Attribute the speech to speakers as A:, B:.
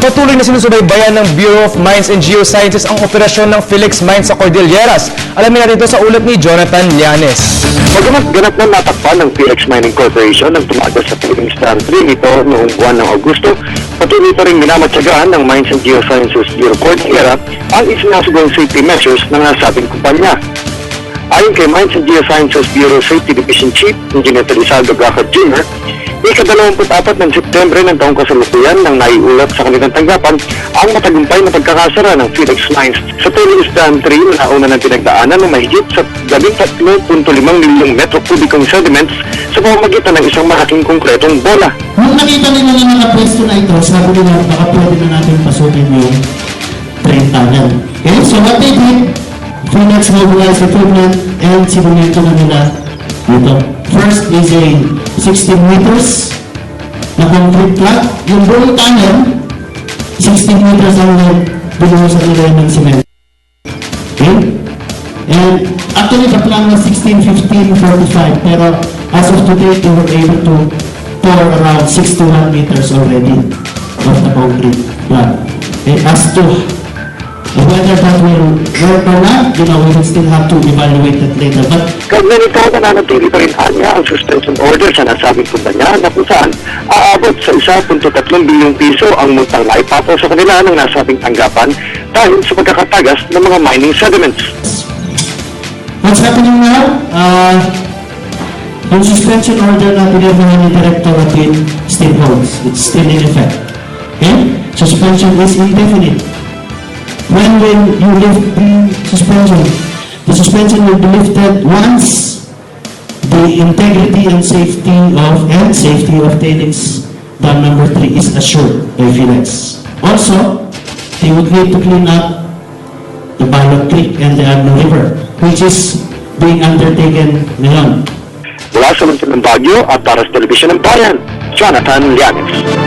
A: Patuloy na sinusubaybayan ng Bureau of Mines and Geosciences ang operasyon ng Felix Mines sa Cordilleras. Alamin natin ito sa ulat ni Jonathan Llanes.
B: Magamat ganap na natakpan ng PX Mining Corporation ang tumagas sa Philippines Stand 3 nito noong buwan ng Augusto, patuloy pa rin minamatsagaan ng Mines and Geosciences Bureau Cordillera ang isinasagawang safety measures ng nasabing kumpanya. Ayon kay Mines and Geosciences Bureau Safety Division Chief Engineer Felizardo Gacard Jr., ika-24 ng Setyembre ng taong kasalukuyan nang naiulat sa kanilang tanggapan ang matagumpay na pagkakasara ng Felix Mines sa Tuloy Stand 3 na una ng pinagdaanan ng mahigit sa 13.5 milyong metro kubikong sediments sa pamamagitan ng isang malaking konkretong bola.
C: Nung nakita nila na nakapwesto na ito, sabi nila, baka pwede na natin pasukin yung train tunnel. Okay, so what they did, Phoenix mobilized equipment and sinumento na nila dito. First is a 16 meters na concrete plot. Yung buong tunnel, 16 meters ang binuho sa nila yun ng cement. Okay? And actually, the plan was 16, 15, 45. Pero as of today, they were able to pour around 61 meters already of the concrete plan. Okay? As to whether that will work or not, you know, we will still have to evaluate that later. But
B: Kaugnay nito, nananatili pa rin anya ang suspension order sa nasabing kumpanya na kung saan aabot sa 1.3 bilyong piso ang multang naipapo sa kanila ng nasabing tanggapan dahil sa pagkakatagas ng mga mining sediments.
C: what's happening now? Uh, yung suspension order na pinirmahan ni Director Ratin still holds. It's still in effect. Okay? Suspension is indefinite. When will you lift the suspension? The suspension will be lifted once the integrity and safety of and safety of tailings dam number three is assured by Philex. Also, they would need to clean up the Balot Creek and the Agno River, which is being undertaken ngayon.
B: Mula sa Baguio at para sa Telebisyon ng Bayan, Jonathan Llanes.